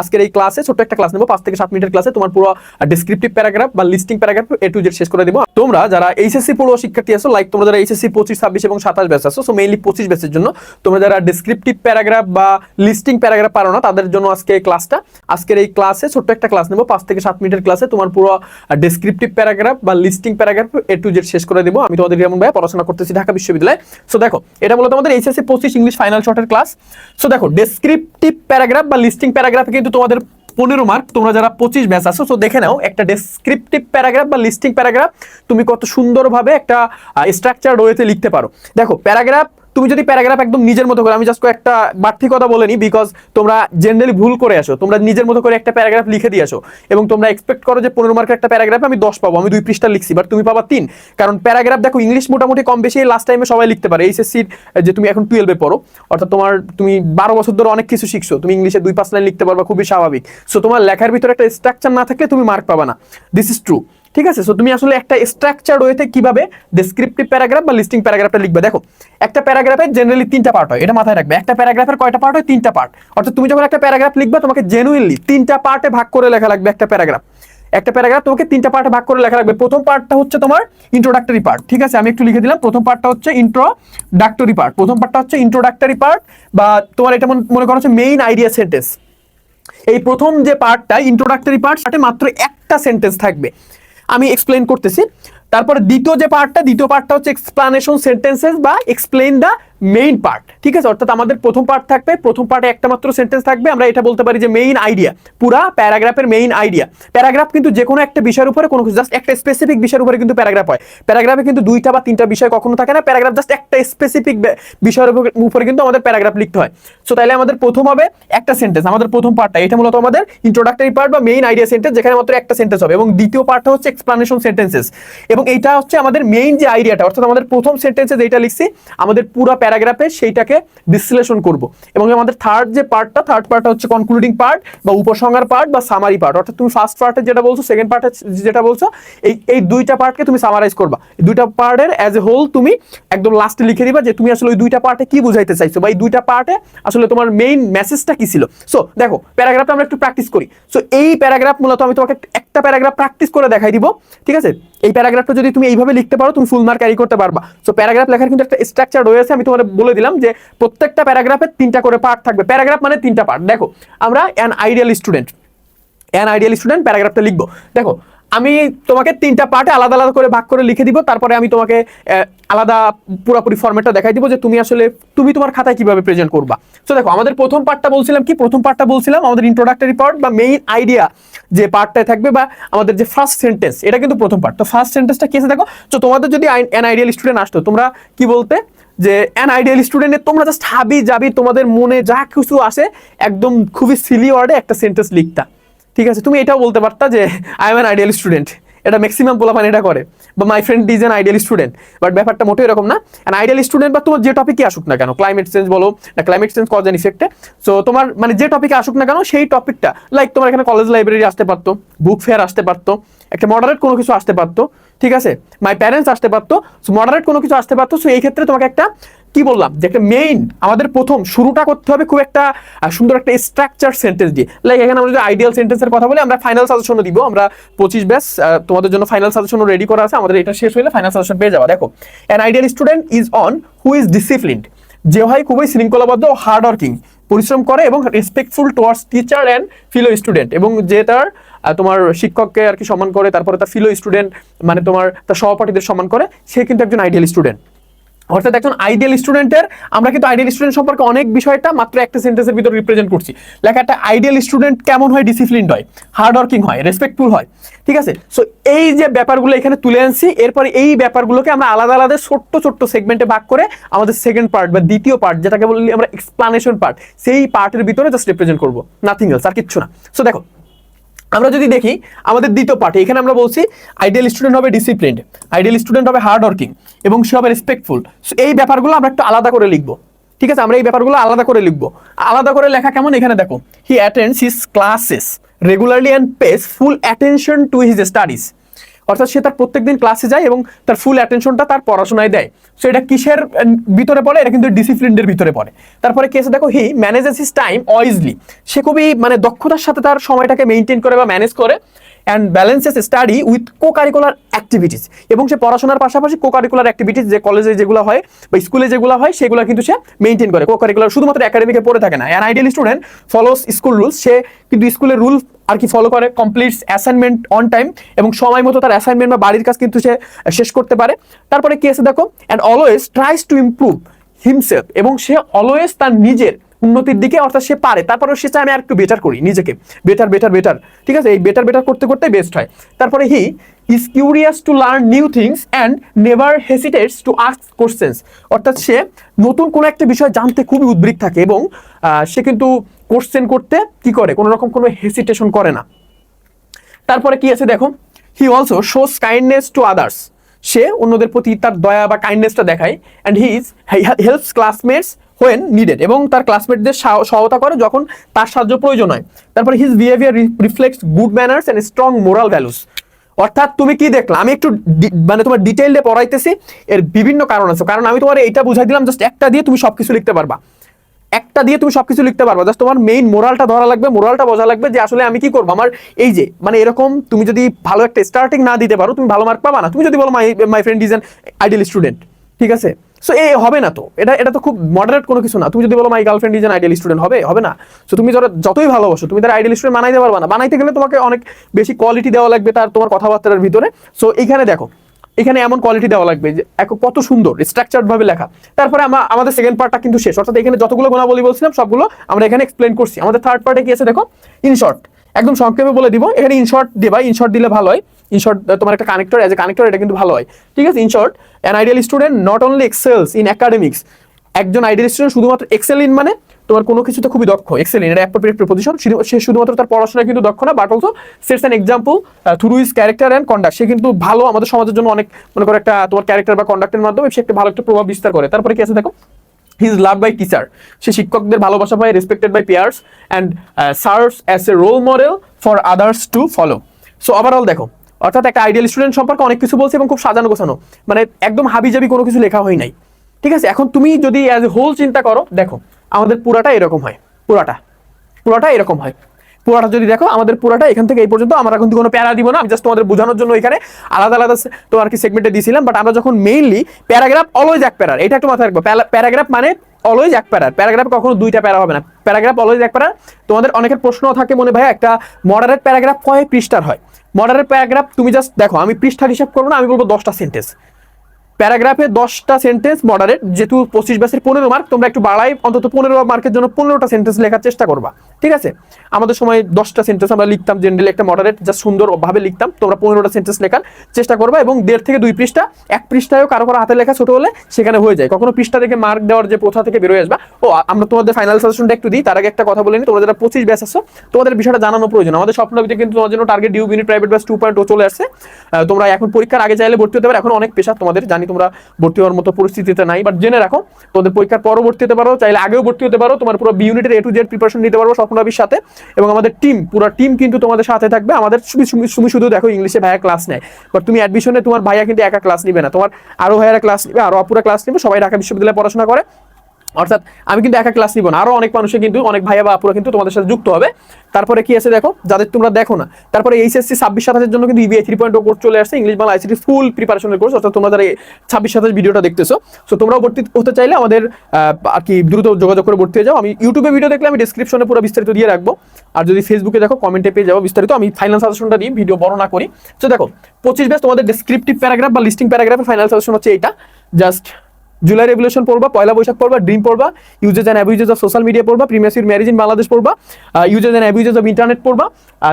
আজকের এই ক্লাসে ছোট্ট একটা ক্লাস নেব। পাঁচ থেকে সাত মিনিটের ক্লাসে তোমার পুরো ডিসক্রিপটিভ প্যারাগ্রাফ বা listing paragraph A to Z শেষ করে দিব। তোমরা যারা এইচএসসি পড়ুয়া শিক্ষার্থী আছো লাইক তোমরা যারা এইচএসসি পঁচিশ, ছাব্বিশ এবং সাতাশ ব্যাচ আছো সো মেইনলি পঁচিশ ব্যাচের জন্য, তোমরা যারা ডিসক্রিপটিভ প্যারাগ্রাফ বা লিস্টিং প্যারাগ্রাফ পারো না, তাদের জন্য আজকে এই ক্লাসটা আজকের এই ক্লাসে ছোট্ট একটা ক্লাস নেব। পাঁচ থেকে সাত মিনিটের ক্লাসে তোমার পুরো ডিসক্রিপটিভ প্যারাগ্রাফ বা listing paragraph A to Z শেষ করে দিব। আমি তোমাদের যেমন ভাই পড়াশোনা করতেছি ঢাকা বিশ্ববিদ্যালয়ে। সো দেখো, এটা মূলত আমাদের এইচএসসি পঁচিশ ইংলিশ ফাইনাল শর্টের ক্লাস সো দেখো ডেসক্রিপটিভ প্যারাগ্রাফ বা লিস্টিং প্যারাগ্রাফে কিন্তু তোমাদের পনেরো মার্ক তোমরা যারা পঁচিশ ব্যাচ আছো তো দেখে নাও একটা ডেসক্রিপটিভ প্যারাগ্রাফ বা লিস্টিং প্যারাগ্রাফ তুমি কত সুন্দরভাবে একটা স্ট্রাকচার রয়েছে লিখতে পারো। দেখো প্যারাগ্রাফ তুমি যদি প্যারাগ্রাফ একদম নিজের মতো করে, আমি জাস্ট একটা বাড়তি কথা বলে নি বিকজ তোমরা জেনারেলি ভুল করে আসো তোমরা নিজের মতো করে একটা প্যারাগ্রাফ লিখে দিয়ে আসো এবং তোমরা এক্সপেক্ট করো যে পনেরো মার্কের একটা প্যারাগ্রাফ আমি দশ পাবো, আমি দুই পৃষ্ঠা লিখছি বাট তুমি পাবা তিন। কারণ প্যারাগ্রাফ দেখো ইংলিশ মোটামুটি কম বেশি লাস্ট টাইমে সবাই লিখতে পারে এইচএসসির যে তুমি এখন টুয়েলভে পড়ো, অর্থাৎ তোমার তুমি বারো বছর ধরে অনেক কিছু শিখছো, তুমি ইংলিশে দুই পাঁচ লাইন লিখতে পারবা, খুবই স্বাভাবিক। সো তোমার লেখার ভিতরে একটা স্ট্রাকচার না থাকলে তুমি মার্ক পাবা না। দিস ইজ ট্রু ঠিক আছে? সো তুমি আসলে একটা স্ট্রাকচার রয়েছে কীভাবে ডেসক্রিপটিভ প্যারাগ্রাফ বা লিস্টিং প্যারাগ্রাফটা লিখবে? দেখো, একটা প্যারাগ্রাফে জেনারেলি তিনটা পার্ট হয়। এটা মাথায় রাখবে। একটা প্যারাগ্রাফের কয়টা পার্ট হয়? তিনটা পার্ট অর্থাৎ তুমি যখন একটা প্যারাগ্রাফ লিখবে, তোমাকে জেনুইনলি তিনটা পার্টে ভাগ করে লেখা লাগবে একটা প্যারাগ্রাফ একটা প্যারাগ্রাফ তোমাকে তিনটা পার্টে ভাগ করে লেখা লাগবে। প্রথম পার্টটা হচ্ছে তোমার ইন্ট্রোডাক্টরি পার্ট ঠিক আছে? আমি একটু লিখে দিলাম। প্রথম পার্টটা হচ্ছে ইন্ট্রোডাক্টরি পার্ট প্রথম পার্টটা হচ্ছে ইন্ট্রোডাক্টরি পার্ট বা তোমার এটা মনে- করো হচ্ছে মেইন আইডিয়া সেন্টেন্স এই প্রথম যে পার্টটা ইন্ট্রোডাক্টরি পার্ট সাথে মাত্র একটা সেন্টেন্স থাকবে। আমি এক্সপ্লেন করতেছি। তারপরে দ্বিতীয় যে পার্টটা দ্বিতীয় পার্টটা হচ্ছে এক্সপ্লানেশন সেন্টেন্সেস বা এক্সপ্লেন দ্য মেইন পার্ট ঠিক আছে? অর্থাৎ আমাদের প্রথম পার্ট থাকবে, প্রথম পার্টে একটা মাত্র সেন্টেন্স থাকবে, আমরা এটা বলতে পারি যে মেইন আইডিয়া পুরা প্যারাগ্রাফের মেইন আইডিয়া প্যারাগ্রাফ কিন্তু যে কোনো একটা বিষয়ের উপরে কোনো জাস্ট একটা স্পেসিফিক বিষয়ের উপরে কিন্তু প্যারাগ্রাফ হয়। প্যারাগ্রাফে কিন্তু দুইটা বা তিনটা বিষয় কখনো থাকে না প্যারাগ্রাফ জাস্ট একটা স্পেসিফিক বিষয়ের উপরে কিন্তু আমাদের প্যারাগ্রাফ লিখতে হয়। সো তাহলে আমাদের প্রথম হবে একটা সেন্টেন্স আমাদের প্রথম পার্টটা এটা মূলত আমাদের ইন্ট্রোডাক্টরি পার্ট বা মেইন আইডিয়া সেন্টেন্স যেখানে মাত্র একটা সেন্টেন্স হবে। এবং দ্বিতীয় পার্টটা হচ্ছে এক্সপ্লানেশন সেন্টেন্সেস এবং এটা হচ্ছে আমাদের মেইন যে আইডিয়াটা অর্থাৎ আমাদের প্রথম সেন্টেন্সে যেটা লিখছি, আমাদের পুরো প্যারাগ্রাফে সেইটাকে বিশ্লেষণ করব। এবং আমাদের থার্ড যে পার্টটা থার্ড পার্টটা হচ্ছে কনক্লুডিং পার্ট বা উপসংহার পার্ট বা সামারি পার্ট অর্থাৎ তুমি ফার্স্ট পার্টে যেটা বলছো সেকেন্ড পার্টে যেটা বলছো, এই এই দুইটা পার্টকে তুমি সামারাইজ করবা। এই দুইটা পার্টের অ্যাজ এ হোল তুমি একদম লাস্টে লিখে দিবা যে তুমি আসলে ওই দুইটা পার্টে কি বুঝাইতে চাইছো বা এই দুইটা পার্টে আসলে তোমার মেইন মেসেজটা কি ছিল। সো দেখো, প্যারাগ্রাফটা আমরা একটু প্র্যাকটিস করি। সো এই প্যারাগ্রাফ মূলত আমি তোমাকে একটা প্যারাগ্রাফ প্র্যাকটিস করে দেখাই দিব, ঠিক আছে? এই প্যারাগ্রাফটা যদি তুমি এইভাবে লিখতে পারো, তুমি ফুল মার্ক ক্যারি করতে পারবা। সো প্যারাগ্রাফ লেখার কিন্তু একটা স্ট্রাকচার রয়েছে, আমি তোমাদের বলে দিলাম যে প্রত্যেকটা প্যারাগ্রাফে তিনটা করে পার্ট থাকবে। প্যারাগ্রাফ মানে তিনটা পার্ট দেখো, আমরা an ideal student an ideal student প্যারাগ্রাফটা লিখব। দেখো, আমি তোমাকে তিনটা পার্টে আলাদা আলাদা করে ভাগ করে লিখে দিব, তারপরে আমি তোমাকে আলাদা পুরোপুরি ফর্মেটটা দেখাই দিব যে তুমি আসলে, তুমি তোমার খাতায় কীভাবে প্রেজেন্ট করবা। সো দেখো, আমাদের প্রথম পার্টটা বলছিলাম কি? প্রথম পার্টটা বলছিলাম আমাদের ইন্ট্রোডাক্টরি পার্ট বা মেইন আইডিয়া যে পার্টটায় থাকবে বা আমাদের যে ফার্স্ট সেন্টেন্স এটা কিন্তু প্রথম পার্ট তো ফার্স্ট সেন্টেন্সটা কেসে দেখো? তো তোমাদের যদি অ্যান আইডিয়াল স্টুডেন্ট আসতো, তোমরা কি বলতে? যে অ্যান আইডিয়াল স্টুডেন্টের তোমরা জাস্ট হাবি যাবি, তোমাদের মনে যা কিছু আসে, একদম খুবই সিলি ওয়ার্ডে একটা সেন্টেন্স লিখতা। ঠিক আছে? তুমি এটাও বলতে পারতা যে I am an ideal student এটা ম্যাক্সিমাম পোলাপান এটা করে। বা my friend is an ideal student but ব্যাপারটা মোটেও এরকম না। অ্যান আইডিয়াল স্টুডেন্ট বা তোমার যে টপিকে আসুক না কেন ক্লাইমেট চেঞ্জ বলো, না ক্লাইমেট চেঞ্জ কজ অ্যান ইফেক্টে সো তোমার মানে যে টপিকে আসুক না কেন, সেই টপিকটা লাইক তোমার এখানে কলেজ লাইব্রেরি আসতে পারতো বুক ফেয়ার আসতে পারতো, একটা মডারেট কোনো কিছু আসতে পারতো, ঠিক আছে? মাই প্যারেন্টস আসতে পারতো সো মডারেট কোনো কিছু আসতে পারতো সো এই ক্ষেত্রে তোমাকে একটা কি বললাম? যে একটা মেইন আমাদের প্রথম শুরুটা করতে হবে খুব একটা সুন্দর একটা স্ট্রাকচার সেন্টেন্স দিয়ে। লাইক এখানে আমরা যদি আইডিয়াল সেন্টেন্সের কথা বলি, আমরা ফাইনাল সাজেশনও দিব। আমরা পঁচিশ ব্যাস তোমাদের জন্য ফাইনাল সাজেশনও রেডি করা আছে। আমাদের এটা শেষ হলে ফাইনাল সাজেশন পেয়ে যাওয়া দেখো an ideal student is one who is disciplined যে হয় খুবই শৃঙ্খলাবদ্ধ ও হার্ড ওয়ার্কিং পরিশ্রম করে এবং respectful towards teacher and fellow student এবং যে তার তোমার শিক্ষককে আর কি সম্মান করে, তারপরে তার ফিলো স্টুডেন্ট মানে তোমার তার সহপাঠীদের সম্মান করে, সে কিন্তু একজন আইডিয়াল স্টুডেন্ট অর্থাৎ একজন আইডিয়াল স্টুডেন্টের আমরা কিন্তু আইডিয়াল স্টুডেন্ট সম্পর্কে অনেক বিষয়টা মাত্র একটা সেন্টেন্সের ভিতরে রিপ্রেজেন্ট করছি। লেখা একটা আইডিয়াল স্টুডেন্ট কেমন হয় ডিসিপ্লিনড হয় হার্ড ওয়ার্কিং হয় রেসপেক্টফুল হয়, ঠিক আছে? সো এই যে ব্যাপারগুলো এখানে তুলে আনছি, এরপর এই ব্যাপারগুলোকে আমরা আলাদা আলাদা ছোট্ট ছোট্ট সেগমেন্টে ভাগ করে আমাদের সেকেন্ড পার্ট বা দ্বিতীয় পার্ট যেটাকে বলি আমরা এক্সপ্লানেশন পার্ট সেই পার্টের ভিতরে জাস্ট রিপ্রেজেন্ট করব। নাথিং এলস আর কিচ্ছু না। সো দেখো আমরা যদি দেখি আমাদের দ্বিতীয় পার্টি এখানে আমরা বলছি আইডিয়াল স্টুডেন্ট হবে ডিসিপ্লিনড আইডিয়াল স্টুডেন্ট হবে হার্ড ওয়ার্কিং এবং সে হবে রেসপেক্টফুল এই ব্যাপারগুলো আমরা একটু আলাদা করে লিখব। ঠিক আছে? আমরা এই ব্যাপারগুলো আলাদা করে লিখব। আলাদা করে লেখা কেমন? এখানে দেখো he attends his classes regularly and pays full attention to his studies অর্থাৎ সে তার প্রত্যেকদিন ক্লাসে যায় এবং তার ফুল অ্যাটেনশনটা তার পড়াশোনায় দেয়। সো এটা কিসের ভিতরে পড়ে? এটা কিন্তু ডিসিপ্লিনের ভিতরে পড়ে। তারপরে কি আছে দেখো হি ম্যানেজেস হিস টাইম অয়েজলি সে খুবই মানে দক্ষতার সাথে তার সময়টাকে মেনটেন করে বা ম্যানেজ করে and balances study with co curricular activities এবং সে পড়াশোনার পাশাপাশি কো কারিকুলার অ্যাক্টিভিটিস যে কলেজে যেগুলো হয় বা স্কুলে যেগুলো হয়, সেগুলো কিন্তু সে মেনটেন করে। কো কারিকুলার শুধুমাত্র একাডেমিকে পড়ে থাকে না। An ideal student follows school rules সে কিন্তু স্কুলের রুল আর কি ফলো করে কমপ্লিট অ্যাসাইনমেন্ট অন টাইম এবং সময় মতো তার অ্যাসাইনমেন্ট বা বাড়ির কাজ কিন্তু সে শেষ করতে পারে। তারপরে কি আছে দেখো? And always tries to improve himself এবং সে অলওয়েজ তার নিজের উন্নতির দিকে অর্থাৎ সে পারে তারপরে সে চায় আমি আর একটু বেটার করি নিজেকে। বেটার বেটার বেটার ঠিক আছে? এই বেটার বেটার করতে করতে বেস্ট হয়। তারপরে he is curious to learn new things and never hesitates to ask questions অর্থাৎ সে নতুন কোনো একটা বিষয় জানতে খুবই উদ্বিগ থাকে এবং সে কিন্তু কোশ্চেন করতে কি করে? কোনো রকম কোনো হেসিটেশন করে না। তারপরে কি আছে দেখো? He also shows kindness to others সে অন্যদের প্রতি তার দয়া বা কাইন্ডনেসটা দেখায়। And he is helps classmates when needed এবং তার ক্লাসমেটদের সহায়তা করে যখন তার সাহায্য প্রয়োজন হয়। তারপরে his behaviour reflects good manners and strong moral values অর্থাৎ তুমি কি দেখলা? আমি একটু মানে তোমার ডিটেইলে পড়াইতেছি, এর বিভিন্ন কারণ আছে। কারণ আমি তোমার এইটা বুঝাই দিলাম জাস্ট একটা দিয়ে তুমি সব কিছু লিখতে পারবা। একটা দিয়ে তুমি সবকিছু লিখতে পারবা। জাস্ট তোমার মেইন মোরালটা ধরা লাগবে মোরালটা বোঝা লাগবে যে আসলে আমি কি করব? আমার এই যে মানে এরকম তুমি যদি ভালো একটা স্টার্টিং না দিতে পারো, তুমি ভালো মার্ক পাবা না। তুমি যদি বলো my my friend is an ideal student ঠিক আছে? সো এ হবে না তো। এটা এটা তো খুব মডারেট কোনো কিছু না। তুমি যদি বলো my girlfriend is ideal student হবে হবে না। সো তুমি যারা যতই ভালোবাসো, তুমি তার আইডিয়াল স্টুডেন্ট বানাইতে পারবা না। বানাইতে গেলে তোমাকে অনেক বেশি কোয়ালিটি দেওয়া লাগবে তার, তোমার কথাবার্তার ভিতরে। সো এখানে দেখো, এখানে এমন কোয়ালিটি দেওয়া লাগবে যে কত সুন্দর স্ট্রাকচার্ড ভাবে লেখা। তারপরে আমরা, আমাদের সেকেন্ড পার্টটা কিন্তু শেষ। অর্থাৎ এখানে যতগুলো গুণাবলী বলছিলাম, সবগুলো আমরা এখানে এক্সপ্লেন করছি। আমাদের থার্ড পার্টে কি আছে দেখো? ইনশর্ট একদম সংক্ষেপে বলে দিব। এখানে ইন শর্ট দেবা। ইন শর্ট দিলে ভালো হয়। ইন শর্ট তোমার একটা কানেক্টর এজ এ কানেক্টর এটা কিন্তু ভালো হয়। ঠিক আছে? In short an ideal student not only excels in academics একজন আইডিয়াল স্টুডেন্ট শুধুমাত্র এক্সেল ইন মানে তোমার কোনো কিছুতে খুবই দক্ষ। এক্সেল ইন এটা অ্যাপ্রোপ্রিয়েট প্রিপোজিশন সে শুধুমাত্র তার পড়াশোনায় কিন্তু দক্ষ না but also sets an example through is character and conduct সে কিন্তু ভালো আমাদের সমাজের জন্য অনেক, মনে করো একটা, তোমার ক্যারেক্টার বা কন্ডাক্টের মাধ্যমে সে একটা ভালো একটা প্রভাব বিস্তার করে। তারপরে কি আছে দেখো? He is love by teacher সে শিক্ষকদের ভালোবাসা পায় respected by peers and serves as a role model for others to follow so overall দেখো অর্থাৎ একটা আইডিয়াল স্টুডেন্ট সম্পর্কে অনেক কিছু বলছে এবং খুব সাজানো গোছানো। মানে একদম হাবিজাবি কোনো কিছু লেখা হয় নাই। ঠিক আছে? এখন তুমি যদি অ্যাজ এ হোল চিন্তা করো, দেখো, আমাদের পুরাটা এরকম হয়। পুরাটা। পুরাটা এরকম হয়। পুরাটা যদি দেখো, আমাদের পুরাটা এখান থেকে এই পর্যন্ত আমরা কিন্তু কোনো প্যারা দিব না। আমি জাস্ট তোমাদের বোঝানোর জন্য এখানে আলাদা আলাদা তোমার কি সেগমেন্টে দিয়েছিলাম বাট আমরা যখন মেইনলি প্যারাগ্রাফ অলওয়েজ এক প্যারার, এটা একটু মাথায় রাখব। প্যারাগ্রাফ মানে অলওয়েজ এক প্যারার। প্যারাগ্রাফ কখনো দুইটা প্যারা হবে না। প্যারাগ্রাফ অলওয়েজ এক প্যারার তোমাদের অনেকের প্রশ্ন থাকে মনে ভাই একটা মডারেট প্যারাগ্রাফ কয় পৃষ্ঠার হয়? মডারেট প্যারাগ্রাফ তুমি জাস্ট দেখো, আমি পৃষ্ঠার হিসাব করব না, আমি বলব দশটা সেন্টেন্স প্যারাগ্রাফে দশটা সেন্টেন্স মডারেট যেহেতু পঁচিশ ব্যাসের পনেরো মার্ক তোমরা একটু বাড়াই, অন্তত পনেরো মার্কের জন্য পনেরোটা সেন্টেন্স লেখার চেষ্টা করবা। ঠিক আছে? আমাদের সময় দশটা সেন্টেন্স আমরা লিখতাম জেনারেলি একটা মডারেট যা সুন্দরভাবে লিখতাম। তোমরা পনেরোটা সেন্টেন্স লেখার চেষ্টা করবা এবং দেড় থেকে দুই পৃষ্ঠা, এক পৃষ্ঠায়ও কারও কারও হাতে লেখা ছোট হলে সেখানে হয়ে যায়। কখনো পৃষ্ঠা থেকে মার্ক দেওয়ার যে প্রথা থেকে বেরোয় আসবা। ও, আমরা তোমাদের ফাইনাল সাজেশনটা একটু দিই, তার আগে একটা কথা বলে নিই তোমরা যারা পঁচিশ ব্যাস আছো, তোমাদের বিষয়টা জানানো প্রয়োজন। আমাদের স্বপ্ন স্বপ্নবিতে কিন্তু তোমার জন্য target due unit private batch two point ও চলে আসছে। তোমরা এখন পরীক্ষার আগে চাইলে ভর্তি হতে পারো। এখন অনেক পেশা তোমাদের, জানি তোমরা ভর্তি হওয়ার মতো পরিস্থিতিতে নাই বাট জেনে রাখো, তোমাদের পরীক্ষার পরও ভর্তি হতে পারো, চাইলে আগেও ভর্তি হতে পারো। তোমার পুরো বি ইউনিটের এ টু জেড প্রিপারেশন নিতে পারব স্বপ্নবির সাথে এবং আমাদের টিম পুরো টিম কিন্তু তোমাদের সাথে থাকবে। আমাদের তুমি শুধু দেখো ইংলিশে ভাইয়া ক্লাস নেয়। বাট তুমি অ্যাডমিশনে তোমার ভাইয়া কিন্তু একা ক্লাস নিবে না। তোমার আরও ভাইয়ারা ক্লাস নিবে, আরও অপুরা ক্লাস নিবে, সবাই ঢাকা বিশ্ববিদ্যালয়ে পড়াশোনা করে। অর্থাৎ আমি কিন্তু একা ক্লাস নিব না। আরও অনেক মানুষে কিন্তু, অনেক ভাইয়া বা আপুরা কিন্তু তোমাদের সাথে যুক্ত হবে। তারপরে কি আছে দেখো? যাদের তোমরা দেখো না, তারপরে এইচএসসি ছাব্বিশ সাতাশের জন্য কিন্তু ইবিআই থ্রি পয়েন্ট কোর্স চলে আসছে ইংলিশ বাংলা আইসিটি ফুল প্রিপারেশনের কোর্স অর্থাৎ তোমরা যারা ছাব্বিশ সাতাশ ভিডিওটা দেখতেছো। সো তোমরাও ভর্তি হতে চাইলে আমাদের আর কি দ্রুত যোগাযোগ করে ভর্তি হয়ে যাও। আমি ইউটিউবে ভিডিও দেখলে আমি ডিসক্রিপশনে পুরো বিস্তারিত দিয়ে রাখব। আর যদি ফেসবুকে দেখো কমেন্টে পেয়ে যাব বিস্তারিত। আমি ফাইনাল সাজেশনটা দিই ভিডিও বড় না করি। তো দেখো, পঁচিশ বেশ তোমাদের ডিসক্রিপটিভ প্যারাগ্রাফ বা লিস্টিং প্যারাগ্রাফের ফাইনাল সাজেশন হচ্ছে এটা জাস্ট জুলাই রেভলিউশন পড়বা, পয়লা বৈশাখ পড়বা, ড্রিম পড়বা uses and abuses of social media পড়বা প্রিমিয়াসির ম্যারেজ ইন বাংলাদেশ পড়বা uses and abuses of internet পড়বা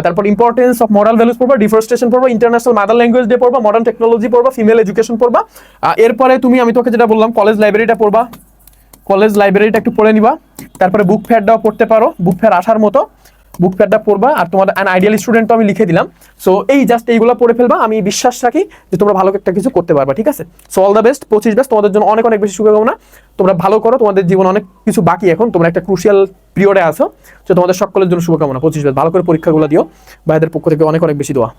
তারপর ইম্পর্টেন্স অফ মরাল ভ্যালুস পড়বা ডিফরেস্টেশন পড়বা ইন্টারন্যাশনাল মাদার ল্যাঙ্গুয়েজ ডে পড়বা মডার্ন টেকনোলজি পড়বা ফিমেল এডুকেশন পড়বা এরপরে তুমি, আমি তোকে যেটা বললাম কলেজ লাইব্রেরিটা পড়বা কলেজ লাইব্রেরিটা একটু পড়ে নিবা, তারপরে বুক ফেয়ারটাও পড়তে পারো বুক ফেয়ার আসার মতো বুক ফেয়ারটা পড়বা আর তোমাদের অ্যান আইডিয়াল স্টুডেন্ট তো আমি লিখে দিলাম। সো এই জাস্ট এইগুলো পড়ে ফেলবা। আমি বিশ্বাস রাখি যে তোমরা ভালো একটা কিছু করতে পারবা, ঠিক আছে? সো অল দ্য বেস্ট পঁচিশ বেস্ট তোমাদের জন্য অনেক অনেক বেশি শুভকামনা। তোমরা ভালো করো, তোমাদের জীবন অনেক কিছু বাকি এখন। তোমরা একটা ক্রুশিয়াল পিরিয়ডে আছো। তো তোমাদের সকলের জন্য শুভকামনা, পঁচিশ বেস্ট ভালো করে পরীক্ষাগুলো দিও। ভাইদের পক্ষ থেকে অনেক অনেক বেশি দোয়া।